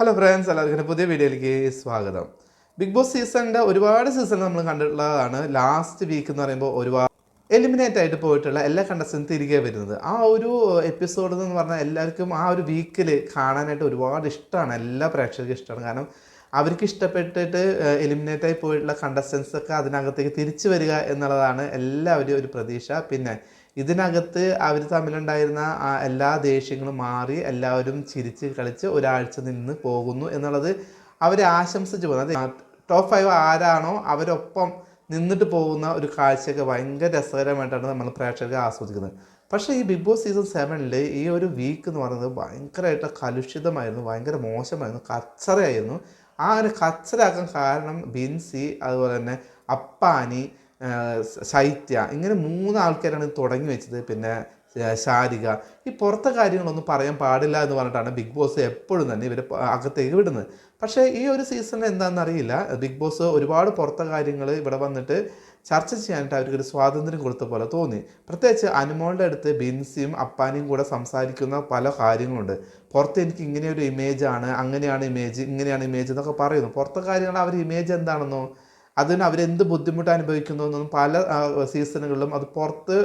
Hello friends എല്ലാവർക്കും പുതിയ വീഡിയോയിലേക്ക് സ്വാഗതം. ബിഗ് ബോസ് സീസണിന്റെ ഒരുപാട് സീസൺ നമ്മൾ കണ്ടിട്ടുള്ളതാണ്. ലാസ്റ്റ് വീക്ക് എന്ന് പറയുമ്പോൾ ഒരുപാട് എലിമിനേറ്റ് ആയിട്ട് പോയിട്ടുള്ള എല്ലാ കണ്ടസ്റ്റൻസും തിരികെ വരുന്നത്. ആ ഒരു എപ്പിസോഡ് എന്ന് പറഞ്ഞാൽ എല്ലാവർക്കും ആ ഒരു വീക്കിൽ കാണാനായിട്ട് ഒരുപാട് ഇഷ്ടമാണ്. എല്ലാ പ്രേക്ഷകർക്കും ഇഷ്ടമാണ്. കാരണം അവർക്ക് ഇഷ്ടപ്പെട്ടിട്ട് എലിമിനേറ്റ് ആയി പോയിട്ടുള്ള കണ്ടസ്റ്റൻസ് ഒക്കെ അതിനകത്തേക്ക് തിരിച്ചു വരിക എന്നുള്ളതാണ് എല്ലാവരും ഒരു പ്രതീക്ഷ. പിന്നെ ഇതിനകത്ത് അവർ തമ്മിലുണ്ടായിരുന്ന എല്ലാ ദേഷ്യങ്ങളും മാറി എല്ലാവരും ചിരിച്ച് കളിച്ച് ഒരാഴ്ച നിന്ന് പോകുന്നു എന്നുള്ളത് അവരെ ആശംസിച്ച് പോകുന്നത് ടോപ്പ് ഫൈവ് ആരാണോ അവരൊപ്പം നിന്നിട്ട് പോകുന്ന ഒരു കാഴ്ചയൊക്കെ ഭയങ്കര രസകരമായിട്ടാണ് നമ്മൾ പ്രേക്ഷകർ ആസ്വദിക്കുന്നത്. പക്ഷേ ഈ ബിഗ് ബോസ് സീസൺ സെവനിൽ ഈ ഒരു വീക്ക് എന്ന് പറയുന്നത് ഭയങ്കരമായിട്ട് കലുഷിതമായിരുന്നു ഭയങ്കര മോശമായിരുന്നു കച്ചറയായിരുന്നു. ആ ഒരു കച്ചറാക്കാൻ കാരണം ബിൻസി അതുപോലെ തന്നെ അപ്പാനി ശൈത്യ ഇങ്ങനെ മൂന്ന് ആൾക്കാരാണ് തുടങ്ങി വെച്ചത്. പിന്നെ ശാരിക ഈ പുറത്തെ കാര്യങ്ങളൊന്നും പറയാൻ പാടില്ല എന്ന് പറഞ്ഞിട്ടാണ് ബിഗ് ബോസ് എപ്പോഴും തന്നെ ഇവർ അകത്തേക്ക് വിടുന്നത്. പക്ഷേ ഈ ഒരു സീസണിൽ എന്താണെന്നറിയില്ല ബിഗ് ബോസ് ഒരുപാട് പുറത്തെ കാര്യങ്ങൾ ഇവിടെ വന്നിട്ട് ചർച്ച ചെയ്യാനായിട്ട് അവർക്കൊരു സ്വാതന്ത്ര്യം കൊടുത്ത പോലെ തോന്നി. പ്രത്യേകിച്ച് അനുമോളുടെ അടുത്ത് ബിൻസിയും അപ്പാനിയും കൂടെ സംസാരിക്കുന്ന പല കാര്യങ്ങളുണ്ട്. പുറത്ത് എനിക്ക് ഇങ്ങനെ ഒരു ഇമേജ് ആണ് അങ്ങനെയാണ് ഇമേജ് ഇങ്ങനെയാണ് ഇമേജ് എന്നൊക്കെ പറയുന്നു. പുറത്തെ കാര്യങ്ങൾ അവർ ഇമേജ് എന്താണെന്നോ അതിന് അവരെന്ത് ബുദ്ധിമുട്ട് അനുഭവിക്കുന്നു എന്നൊന്നും പല സീസണുകളിലും അത് പുറത്ത്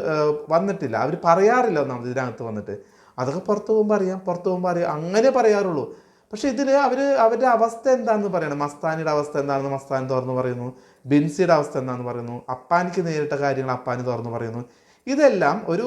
വന്നിട്ടില്ല. അവർ പറയാറില്ല ഒന്നാമത് ഇതിനകത്ത് വന്നിട്ട്. അതൊക്കെ പുറത്ത് പോകുമ്പോൾ അറിയാം പുറത്ത് പോകുമ്പോൾ അറിയാം. അങ്ങനെ പറയാറുള്ളൂ. പക്ഷേ ഇതിൽ അവർ അവരുടെ അവസ്ഥ എന്താണെന്ന് പറയണം. മസ്താനിയുടെ അവസ്ഥ എന്താണെന്ന് മസ്താനി തുറന്ന് പറയുന്നു. ബിൻസിയുടെ അവസ്ഥ എന്താണെന്ന് പറയുന്നു. അപ്പാനിക്ക് നേരിട്ട കാര്യങ്ങൾ അപ്പാനി തുറന്ന് പറയുന്നു. ഇതെല്ലാം ഒരു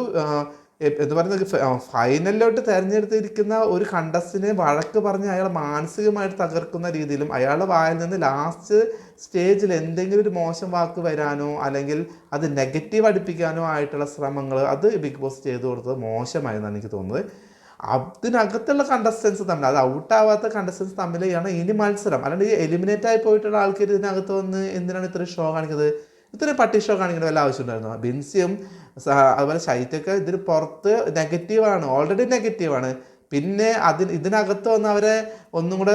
എന്ന് പറയുന്നത് ഫൈനലിലോട്ട് തിരഞ്ഞെടുത്തിരിക്കുന്ന ഒരു കണ്ടസ്റ്റിനെ വഴക്ക് പറഞ്ഞ് അയാൾ മാനസികമായിട്ട് തകർക്കുന്ന രീതിയിലും അയാളുടെ വായിൽ നിന്ന് ലാസ്റ്റ് സ്റ്റേജിൽ എന്തെങ്കിലും ഒരു മോശം വാക്ക് വരാനോ അല്ലെങ്കിൽ അത് നെഗറ്റീവ് അടിപ്പിക്കാനോ ആയിട്ടുള്ള ശ്രമങ്ങൾ അത് ബിഗ് ബോസ് ചെയ്തു കൊടുത്തത് മോശമായെന്നാണ് എനിക്ക് തോന്നുന്നത്. അതിനകത്തുള്ള കണ്ടസ്റ്റൻസ് തമ്മിൽ അത് ഔട്ടാവാത്ത കണ്ടസ്റ്റൻസ് തമ്മിലാണ് ഇനി മത്സരം. അല്ലാണ്ട് എലിമിനേറ്റ് ആയി പോയിട്ടുള്ള ആൾക്കാർ ഇതിനകത്ത് വന്ന് എന്തിനാണ് ഇത്ര ഷോ കാണിക്കുന്നത്? ഇത്രയും പട്ടി ഷോ കാണിക്കേണ്ട വല്ല ആവശ്യമുണ്ടായിരുന്നു? ബിൻസിയും അതുപോലെ ശൈത്യൊക്കെ ഇതിന് പുറത്ത് നെഗറ്റീവാണ് ഓൾറെഡി നെഗറ്റീവാണ് പിന്നെ അതിന് ഇതിനകത്ത് വന്ന് അവരെ ഒന്നും കൂടെ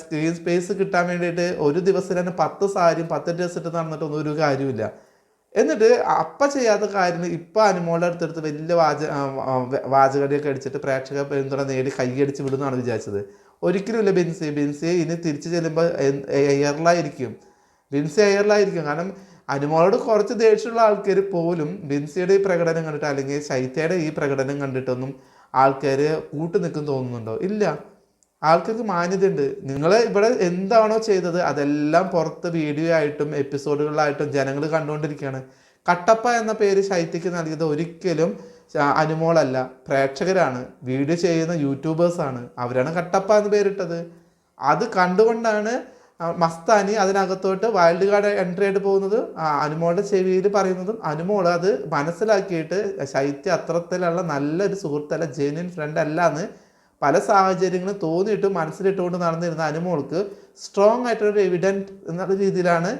സ്ക്രീൻ സ്പേസ് കിട്ടാൻ വേണ്ടിയിട്ട് ഒരു ദിവസം തന്നെ പത്ത് സാരിയും പത്ത് ഡ്രസ് ഇട്ട് നടന്നിട്ടൊന്നും ഒരു കാര്യമില്ല എന്നിട്ട് അപ്പ ചെയ്യാത്ത കാര്യം ഇപ്പം അനുമോളുടെ അടുത്തെടുത്ത് വലിയ വാച വാചകടിയൊക്കെ അടിച്ചിട്ട് പ്രേക്ഷക പിന്തുണ നേടി കൈയടിച്ച് വിടുന്നാണ് വിചാരിച്ചത്. ഒരിക്കലും ഇല്ല ബിൻസി. ബിൻസി ഇനി തിരിച്ചു ചെല്ലുമ്പോൾ എയറിലായിരിക്കും. ബിൻസി എയറിലായിരിക്കും. കാരണം അനുമോളോട് കുറച്ച് ദേഷ്യമുള്ള ആൾക്കാർ പോലും ബിൻസിയുടെ ഈ പ്രകടനം കണ്ടിട്ട് അല്ലെങ്കിൽ ശൈത്യയുടെ ഈ പ്രകടനം കണ്ടിട്ടൊന്നും ആൾക്കാർ കൂട്ടു നിൽക്കും തോന്നുന്നുണ്ടോ? ഇല്ല. ആൾക്കാർക്ക് മാന്യതയുണ്ട്. നിങ്ങൾ ഇവിടെ എന്താണോ ചെയ്തത് അതെല്ലാം പുറത്ത് വീഡിയോ ആയിട്ടും എപ്പിസോഡുകളായിട്ടും ജനങ്ങൾ കണ്ടുകൊണ്ടിരിക്കുകയാണ്. കട്ടപ്പ എന്ന പേര് ശൈത്യക്ക് നൽകിയത് ഒരിക്കലും അനുമോളല്ല. പ്രേക്ഷകരാണ്. വീഡിയോ ചെയ്യുന്ന യൂട്യൂബേഴ്സാണ് അവരാണ് കട്ടപ്പ എന്ന് പേരിട്ടത്. അത് കണ്ടുകൊണ്ടാണ് മസ്താനി അതിനകത്തോട്ട് വൈൽഡ് കാർഡ് എൻട്രി ആയിട്ട് പോകുന്നത് അനുമോളുടെ ചെവിയിൽ പറയുന്നതും അനുമോൾ അത് മനസ്സിലാക്കിയിട്ട് ശൈത്യ അത്രത്തിലുള്ള നല്ലൊരു സുഹൃത്തല്ല ജെന്യൻ ഫ്രണ്ട് അല്ല എന്ന് പല സാഹചര്യങ്ങളും തോന്നിയിട്ട് മനസ്സിലിട്ടുകൊണ്ട് നടന്നിരുന്ന അനുമോൾക്ക് സ്ട്രോങ് ആയിട്ടൊരു എവിഡന്റ് എന്നുള്ള രീതിയിലാണ്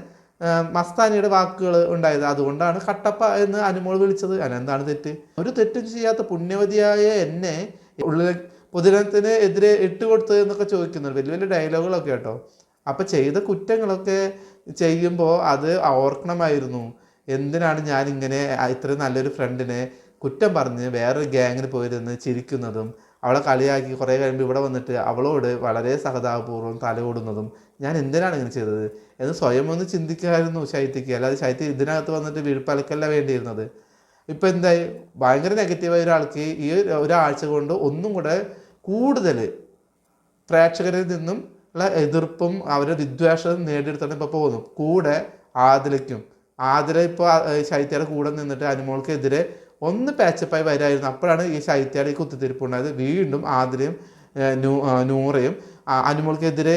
മസ്താനിയുടെ വാക്കുകൾ ഉണ്ടായത്. അതുകൊണ്ടാണ് കട്ടപ്പ എന്ന് അനുമോൾ വിളിച്ചത്. അതിനെന്താണ് തെറ്റ്? ഒരു തെറ്റും ചെയ്യാത്ത പുണ്യവതിയായ എന്നെ ഉള്ളിൽ പൊതുജനത്തിന് എതിരെ ഇട്ടുകൊടുത്തത് എന്നൊക്കെ ചോദിക്കുന്നുണ്ട്. വലിയ വലിയ ഡയലോഗുകളൊക്കെ കേട്ടോ. അപ്പം ചെയ്ത കുറ്റങ്ങളൊക്കെ ചെയ്യുമ്പോൾ അത് ഓർക്കണമായിരുന്നു. എന്തിനാണ് ഞാനിങ്ങനെ ഇത്രയും നല്ലൊരു ഫ്രണ്ടിനെ കുറ്റം പറഞ്ഞ് വേറൊരു ഗ്യാങ്ങിന് പോയിരുന്ന് ചിരിക്കുന്നതും അവളെ കളിയാക്കി കുറേ കഴിയുമ്പോൾ ഇവിടെ വന്നിട്ട് അവളോട് വളരെ സഹതാപൂർവം തലകൂടുന്നതും ഞാൻ എന്തിനാണ് ഇങ്ങനെ ചെയ്തത്? എന്ന് സ്വയം ഒന്ന് ചിന്തിക്കായിരുന്നു ശൈത്യക്ക്. അല്ലാതെ ശൈത്യ ഇതിനകത്ത് വന്നിട്ട് വീഴ്പ്പലക്കല്ല വേണ്ടിയിരുന്നത്. ഇപ്പം എന്തായി? ഭയങ്കര നെഗറ്റീവായ ഒരാൾക്ക് ഈ ഒരു- ഒരാഴ്ച കൊണ്ട് ഒന്നും കൂടെ കൂടുതൽ പ്രേക്ഷകരിൽ നിന്നും ഉള്ള എതിർപ്പും അവരുടെ വിദ്വേഷവും നേടിയെടുത്താണ് ഇപ്പോൾ പോകുന്നു. കൂടെ ആദിലയ്ക്കും ആദില ഇപ്പോൾ ശൈത്യയുടെ കൂടെ നിന്നിട്ട് അനുമോൾക്കെതിരെ ഒന്ന് പാച്ചപ്പായി വരായിരുന്നു. അപ്പോഴാണ് ഈ ശൈത്യയുടെ ഈ കുത്തിത്തിരിപ്പ് ഉണ്ടായത്. വീണ്ടും ആദിലയും നൂ നൂറയും അനുമോൾക്കെതിരെ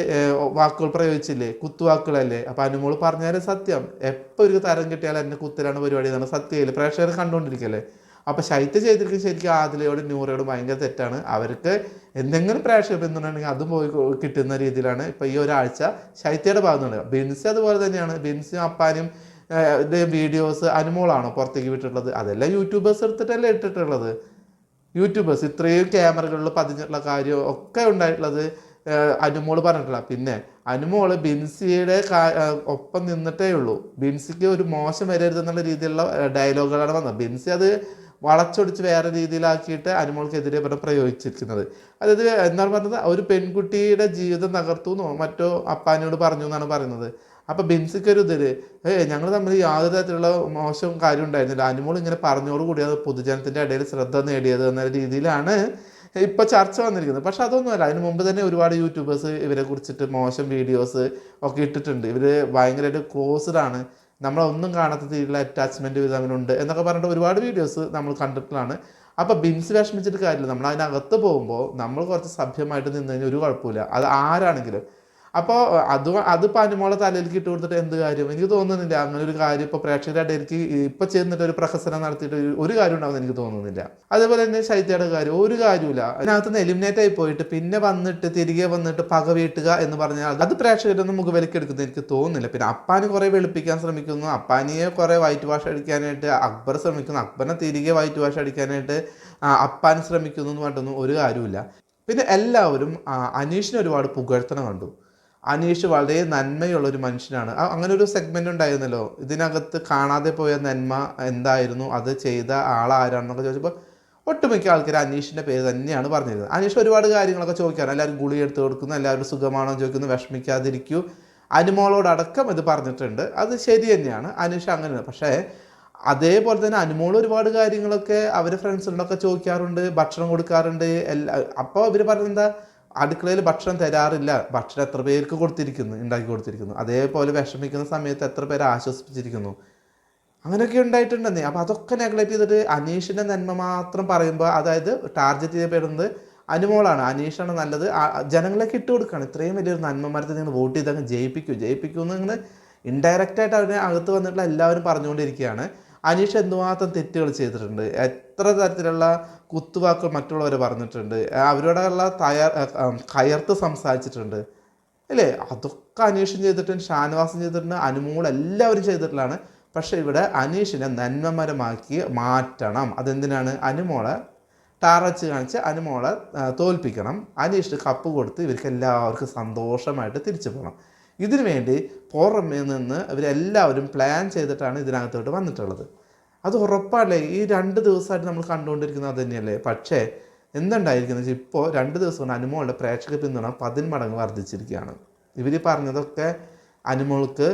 വാക്കുകൾ പ്രയോഗിച്ചില്ലേ? കുത്തുവാക്കുകളല്ലേ? അപ്പം അനുമോൾ പറഞ്ഞാലും സത്യം. എപ്പോൾ ഒരു തരം കിട്ടിയാൽ എന്നെ കുത്തലാണ് പരിപാടി എന്നാണ് സത്യമില്ല പ്രേക്ഷകർ കണ്ടുകൊണ്ടിരിക്കല്ലേ? അപ്പൊ ശൈത്യ ചെയ്തിരിക്കും ശരിക്കും ആദിലയോടും നൂറയോടും ഭയങ്കര തെറ്റാണ്. അവർക്ക് എന്തെങ്കിലും പ്രേക്ഷക പിന്തുണയുണ്ടെങ്കിൽ അതും പോയി കിട്ടുന്ന രീതിയിലാണ് ഇപ്പൊ ഈ ഒരാഴ്ച ശൈത്യയുടെ ഭാഗത്തുണ്ട് ബിൻസ് അതുപോലെ തന്നെയാണ്. ബിൻസും അപ്പാനും വീഡിയോസ് അനുമോളാണോ പുറത്തേക്ക് വിട്ടിട്ടുള്ളത്? അതെല്ലാം യൂട്യൂബേഴ്സ് എടുത്തിട്ടല്ലേ ഇട്ടിട്ടുള്ളത്. യൂട്യൂബേഴ്സ് ഇത്രയും ക്യാമറകളിൽ പതിഞ്ഞിട്ടുള്ള കാര്യം ഒക്കെ ഉണ്ടായിട്ടുള്ളത് അനുമോൾ പറഞ്ഞിട്ടില്ല പിന്നെ അനുമോൾ ബിൻസിയുടെ ഒപ്പം നിന്നിട്ടേ ഉള്ളൂ. ബിൻസിക്ക് ഒരു മോശം വരരുത് എന്നുള്ള രീതിയിലുള്ള ഡയലോഗുകളാണ് വന്നത്. ബിൻസി അത് വളച്ചൊടിച്ച് വേറെ രീതിയിലാക്കിയിട്ട് അനുമോൾക്കെതിരെ ഇവിടെ പ്രയോഗിച്ചിരിക്കുന്നത്. അതായത് എന്താണ് പറഞ്ഞത്? ഒരു പെൺകുട്ടിയുടെ ജീവിതം തകർത്തു എന്നോ മറ്റോ അപ്പാനോട് പറഞ്ഞു എന്നാണ് പറയുന്നത്. അപ്പോൾ ബിൻസിക്കൊരു ഇതിൽ ഇതിൽ ഏ ഞങ്ങൾ തമ്മിൽ യാതൊരു തരത്തിലുള്ള മോശം കാര്യം ഉണ്ടായിരുന്നില്ല. അനുമോൾ ഇങ്ങനെ പറഞ്ഞോടുകൂടി അത് പൊതുജനത്തിന്റെ ഇടയിൽ ശ്രദ്ധ നേടിയത് എന്ന രീതിയിലാണ് ഇപ്പൊ ചർച്ച വന്നിരിക്കുന്നത്. പക്ഷെ അതൊന്നുമല്ല. അതിന് മുമ്പ് തന്നെ ഒരുപാട് യൂട്യൂബേഴ്സ് ഇവരെ കുറിച്ചിട്ട് മോശം വീഡിയോസ് ഒക്കെ ഇട്ടിട്ടുണ്ട്. ഇവർ ഭയങ്കരമായിട്ട് ക്ലോസ്ഡ് ആണ്. നമ്മളൊന്നും കാണാത്ത രീതിയിലുള്ള അറ്റാച്ച്മെന്റ് തമ്മിലുണ്ട് എന്നൊക്കെ പറഞ്ഞിട്ട് ഒരുപാട് വീഡിയോസ് നമ്മൾ കണ്ടിട്ടുള്ളതാണ്. അപ്പോൾ ബിംസ് വിഷമിച്ചിട്ട് കാര്യമില്ല. നമ്മൾ അതിനകത്ത് പോകുമ്പോൾ നമ്മൾ കുറച്ച് സഭ്യമായിട്ട് നിന്നതിന് ഒരു കുഴപ്പമില്ല അത് ആരാണെങ്കിലും അപ്പോൾ അത് അതിപ്പോൾ അനുമോളെ തലയിലേക്ക് ഇട്ട് കൊടുത്തിട്ട് എന്ത് കാര്യം? എനിക്ക് തോന്നുന്നില്ല. അങ്ങനെ ഒരു കാര്യം ഇപ്പോൾ പ്രേക്ഷകരുടെ ഇടയിലേക്ക് ഇപ്പോൾ ചെന്നിട്ട് ഒരു പ്രഹസനം നടത്തിയിട്ട് ഒരു- കാര്യം ഉണ്ടാവുമെന്ന് എനിക്ക് തോന്നുന്നില്ല. അതേപോലെ തന്നെ ശൈത്യയുടെ കാര്യം ഒരു കാര്യമില്ല അതിനകത്ത് നിന്ന് എലിമിനേറ്റ് ആയി പോയിട്ട് പിന്നെ വന്നിട്ട് തിരികെ വന്നിട്ട് പക വീട്ടുക എന്ന് പറഞ്ഞാൽ അത് പ്രേക്ഷകരൊന്നും മുഖവിലേക്ക് എടുക്കുന്നത് എനിക്ക് തോന്നുന്നില്ല. പിന്നെ അപ്പാന് കുറേ വെളുപ്പിക്കാൻ ശ്രമിക്കുന്നു. അപ്പാനിയെ കുറേ വൈറ്റ് വാഷ് അടിക്കാനായിട്ട് അക്ബർ ശ്രമിക്കുന്നു. അക്ബറിനെ തിരികെ വൈറ്റ് വാഷ് അടിക്കാനായിട്ട് അപ്പാൻ ശ്രമിക്കുന്നു എന്ന് പറഞ്ഞിട്ടൊന്നും ഒരു കാര്യമില്ല പിന്നെ എല്ലാവരും അനീഷിനെ ഒരുപാട് പുകഴ്ത്തണം കണ്ടു. അനീഷ് വളരെ നന്മയുള്ള ഒരു മനുഷ്യനാണ്. അങ്ങനെ ഒരു സെഗ്മെന്റ് ഉണ്ടായിരുന്നല്ലോ. ഇതിനകത്ത് കാണാതെ പോയ നന്മ എന്തായിരുന്നു? അത് ചെയ്ത ആളാരാണെന്നൊക്കെ ചോദിച്ചപ്പോൾ ഒട്ടുമിക്ക ആൾക്കാർ അനീഷിന്റെ പേര് തന്നെയാണ് പറഞ്ഞിരുന്നത്. അനീഷ് ഒരുപാട് കാര്യങ്ങളൊക്കെ ചോദിക്കാറ് എല്ലാവരും ഗുളി എടുത്ത് കൊടുക്കുന്നു എല്ലാവരും സുഖമാണോ ചോദിക്കുന്നു വിഷമിക്കാതിരിക്കൂ. അനുമോളോടക്കം ഇത് പറഞ്ഞിട്ടുണ്ട്. അത് ശരി തന്നെയാണ്. അനീഷ് അങ്ങനെയാണ്. പക്ഷേ അതേപോലെ തന്നെ അനുമോൾ ഒരുപാട് കാര്യങ്ങളൊക്കെ അവർ ഫ്രണ്ട്സിനോടൊക്കെ ചോദിക്കാറുണ്ട് ഭക്ഷണം കൊടുക്കാറുണ്ട്. എല്ലാ അപ്പോൾ അവർ പറഞ്ഞെന്താ അടുക്കളയിൽ ഭക്ഷണം തരാറില്ല. ഭക്ഷണം എത്ര പേർക്ക് കൊടുത്തിരിക്കുന്നു? ഉണ്ടാക്കി കൊടുത്തിരിക്കുന്നു. അതേപോലെ വിഷമിക്കുന്ന സമയത്ത് എത്ര പേരെ ആശ്വസിപ്പിച്ചിരിക്കുന്നു? അങ്ങനെയൊക്കെ ഉണ്ടായിട്ടുണ്ടെന്നേ. അപ്പോൾ അതൊക്കെ നെഗ്ലക്ട് ചെയ്തിട്ട് അനീഷിന്റെ നന്മ മാത്രം പറയുമ്പോൾ അതായത് ടാർഗറ്റ് ചെയ്യപ്പെടുന്നത് അനുമോളാണ്. അനീഷാണ് നല്ലത്. ജനങ്ങളെ ഇട്ട് കൊടുക്കുകയാണ് ഇത്രയും വലിയൊരു നന്മമാരത്തെ നിങ്ങൾ വോട്ട് ചെയ്ത് അങ്ങ് ജയിപ്പിക്കൂ. ജയിപ്പിക്കൂ എന്ന് ഇങ്ങനെ ഇൻഡയറക്റ്റായിട്ട് അവരെ അകത്ത് വന്നിട്ടുള്ള എല്ലാവരും പറഞ്ഞുകൊണ്ടിരിക്കുകയാണ്. അനീഷ് എന്തുമാത്രം തെറ്റുകൾ ചെയ്തിട്ടുണ്ട്? എത്ര തരത്തിലുള്ള കുത്തുവാക്കുകൾ മറ്റുള്ളവർ പറഞ്ഞിട്ടുണ്ട്? അവരോടുള്ള തയ്യാർ കയർത്ത് സംസാരിച്ചിട്ടുണ്ട്. അല്ലേ? അതൊക്കെ അനീഷും ചെയ്തിട്ടുണ്ട് ഷാനവാസും ചെയ്തിട്ടുണ്ട് അനുമോൾ എല്ലാവരും ചെയ്തിട്ടുള്ളതാണ്. പക്ഷേ ഇവിടെ അനീഷിനെ നന്മമരമാക്കി മാറ്റണം. അതെന്തിനാണ്? അനുമോളെ ടാറച്ച് കാണിച്ച് അനുമോളെ തോൽപ്പിക്കണം. അനീഷിന് കപ്പ് കൊടുത്ത് ഇവർക്ക് എല്ലാവർക്കും സന്തോഷമായിട്ട് തിരിച്ചു പോകണം. ഇതിനു വേണ്ടി പുറമേ നിന്ന് ഇവരെല്ലാവരും പ്ലാൻ ചെയ്തിട്ടാണ് ഇതിനകത്തോട്ട് വന്നിട്ടുള്ളത്. അത് ഉറപ്പല്ലേ? ഈ രണ്ട് ദിവസമായിട്ട് നമ്മൾ കണ്ടുകൊണ്ടിരിക്കുന്നത് അത് തന്നെയല്ലേ? പക്ഷേ എന്തുണ്ടായിരിക്കുന്നത് വെച്ചാൽ ഇപ്പോൾ രണ്ട് ദിവസം കൊണ്ട് അനുമോളുടെ പ്രേക്ഷക പിന്തുണ പതിന്മടങ്ങ് വർദ്ധിച്ചിരിക്കുകയാണ്. ഇവർ പറഞ്ഞതൊക്കെ അനുമോൾക്ക്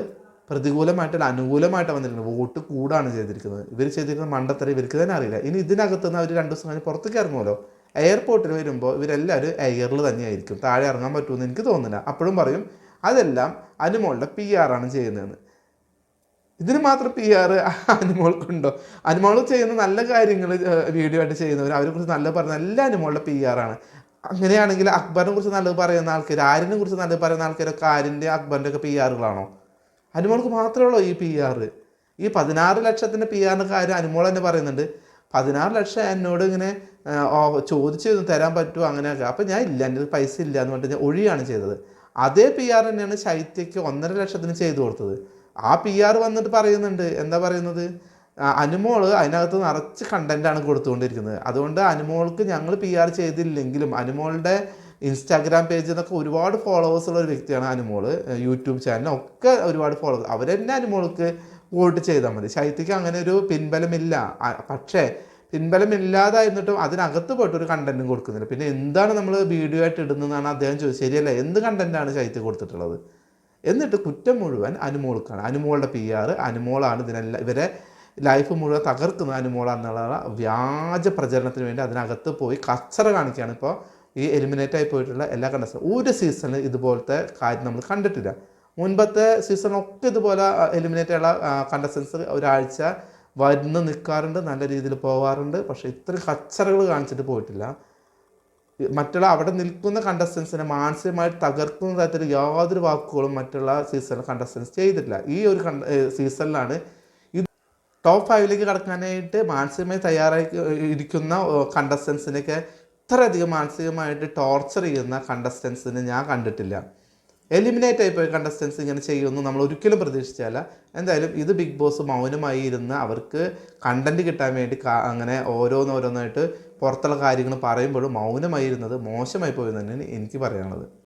പ്രതികൂലമായിട്ടല്ല അനുകൂലമായിട്ട് വന്നിരിക്കുന്നത് വോട്ട് കൂടാണ് ചെയ്തിരിക്കുന്നത്. ഇവർ ചെയ്തിരിക്കുന്ന മണ്ടത്തരം ഇവർക്ക് തന്നെ അറിയില്ല. ഇനി ഇതിനകത്ത് നിന്ന് അവർ രണ്ട് ദിവസം കഴിഞ്ഞ് പുറത്തേക്ക് ഇറങ്ങുമല്ലോ? എയർപോർട്ടിൽ വരുമ്പോൾ ഇവരെല്ലാവരും എയറിൽ തന്നെയായിരിക്കും. താഴെ ഇറങ്ങാൻ പറ്റുമെന്ന് എനിക്ക് തോന്നുന്നില്ല. അപ്പോഴും പറയും അതെല്ലാം അനുമോളുടെ പി ആണ് ചെയ്യുന്നതെന്ന്. ഇതിന് മാത്രം പി ആർ അനുമോൾക്കുണ്ടോ അനുമോൾ ചെയ്യുന്ന നല്ല കാര്യങ്ങൾ വീഡിയോ ആയിട്ട് ചെയ്യുന്നവർ അവരെ കുറിച്ച് നല്ല പറയുന്ന എല്ലാ അനുമോളുടെ പി ആണ്. അങ്ങനെയാണെങ്കിൽ അക്ബറിനെ കുറിച്ച് നല്ലത് പറയുന്ന ആൾക്കാർ ആരിനെ കുറിച്ച് നല്ലത് പറയുന്ന ആൾക്കാരൊക്കെ ആരിന്റെ അക്ബറിന്റെ ഒക്കെ പി ആറുകളാണോ അനുമോൾക്ക് മാത്രമേ ഉള്ളൂ ഈ പി ആർ ഈ പതിനാറ് ലക്ഷത്തിന്റെ പി ആറിന്റെ കാര്യം അനുമോൾ തന്നെ പറയുന്നുണ്ട്. പതിനാറ് ലക്ഷം എന്നോട് ഇങ്ങനെ ചോദിച്ചു തരാൻ പറ്റുമോ അങ്ങനെയൊക്കെ. അപ്പം ഞാൻ ഇല്ല എന്റെ പൈസ ഇല്ല എന്ന് പറഞ്ഞിട്ട് ഞാൻ ഒഴിയാണ് ചെയ്തത്. അതേ പി ആർ തന്നെയാണ് ശൈത്യയ്ക്ക് ഒന്നര ലക്ഷത്തിന് ചെയ്തു കൊടുത്തത്. ആ പി ആർ വന്നിട്ട് പറയുന്നുണ്ട്. എന്താ പറയുന്നത്? അനുമോൾ അതിനകത്ത് നിറച്ച് കണ്ടന്റാണ് കൊടുത്തുകൊണ്ടിരിക്കുന്നത്. അതുകൊണ്ട് അനുമോൾക്ക് ഞങ്ങൾ പി ആർ ചെയ്തില്ലെങ്കിലും അനുമോളുടെ ഇൻസ്റ്റാഗ്രാം പേജിൽ നിന്നൊക്കെ ഒരുപാട് ഫോളോവേഴ്സ് ഉള്ള ഒരു വ്യക്തിയാണ് അനുമോൾ. യൂട്യൂബ് ചാനലും ഒക്കെ ഒരുപാട് ഫോളോവേഴ്സ് അവരെന്നെ അനുമോൾക്ക് വോട്ട് ചെയ്താൽ മതി. ശൈത്യക്ക് അങ്ങനെ ഒരു പിൻബലമില്ല. ആ, പക്ഷേ പിൻബലമില്ലാതായിരുന്നിട്ടും അതിനകത്ത് പോയിട്ട് ഒരു കണ്ടന്റും കൊടുക്കുന്നില്ല. പിന്നെ എന്താണ് നമ്മൾ വീഡിയോ ആയിട്ട് ഇടുന്നതെന്നാണ് അദ്ദേഹം ചോദിച്ചത്. ശരിയല്ല? എന്ത് കണ്ടന്റാണ് ശൈത്യ കൊടുത്തിട്ടുള്ളത്? എന്നിട്ട് കുറ്റം മുഴുവൻ അനുമോൾക്കാണ്. അനുമോളുടെ പി ആർ അനുമോളാണ് ഇതിനെല്ലാം ഇവരെ ലൈഫ് മുഴുവൻ തകർക്കുന്ന അനുമോളാന്നുള്ള വ്യാജ പ്രചരണത്തിന് വേണ്ടി അതിനകത്ത് പോയി കച്ചറ കാണിക്കുകയാണ്. ഇപ്പോൾ ഈ എലിമിനേറ്റ് ആയി പോയിട്ടുള്ള എല്ലാ കണ്ടസ്റ്റൻസും ഒരു സീസണിൽ ഇതുപോലത്തെ കാര്യം നമ്മൾ കണ്ടിട്ടില്ല. മുൻപത്തെ സീസണൊക്കെ ഇതുപോലെ എലിമിനേറ്റ് ആയുള്ള കണ്ടസ്റ്റൻസ് ഒരാഴ്ച വരുന്ന് നിൽക്കാറുണ്ട് നല്ല രീതിയിൽ പോകാറുണ്ട് പക്ഷേ ഇത്ര കച്ചറകൾ കാണിച്ചിട്ട് പോയിട്ടില്ല. മറ്റുള്ള അവിടെ നിൽക്കുന്ന കണ്ടസ്റ്റൻസിനെ മാനസികമായി തകർക്കുന്ന തരത്തിൽ യാതൊരു വാക്കുകളും മറ്റുള്ള സീസണിൽ കണ്ടസ്റ്റൻസ് ചെയ്തിട്ടില്ല. ഈ ഒരു കണ്ട സീസണിലാണ് ഇത് ടോപ്പ് ഫൈവിലേക്ക് കടക്കാനായിട്ട് മാനസികമായി തയ്യാറായി ഇരിക്കുന്ന കണ്ടസ്റ്റൻസിനൊക്കെ ഇത്രയധികം മാനസികമായിട്ട് ടോർച്ചർ ചെയ്യുന്ന കണ്ടസ്റ്റൻസിനെ ഞാൻ കണ്ടിട്ടില്ല. എലിമിനേറ്റ് ആയിപ്പോയ കണ്ടസ്റ്റൻസ് ഇങ്ങനെ ചെയ്യുമെന്ന് നമ്മൾ ഒരിക്കലും പ്രതീക്ഷിച്ചല്ല എന്തായാലും ഇത് ബിഗ് ബോസ് മൗനമായി ഇരുന്ന് അവർക്ക് കണ്ടന്റ് കിട്ടാൻ വേണ്ടി അങ്ങനെ ഓരോന്നോരോന്നായിട്ട് പുറത്തുള്ള കാര്യങ്ങൾ പറയുമ്പോഴും മൗനമായി ഇരുന്നത് മോശമായി പോയി തന്നെയാണ് എനിക്ക് പറയാനുള്ളത്.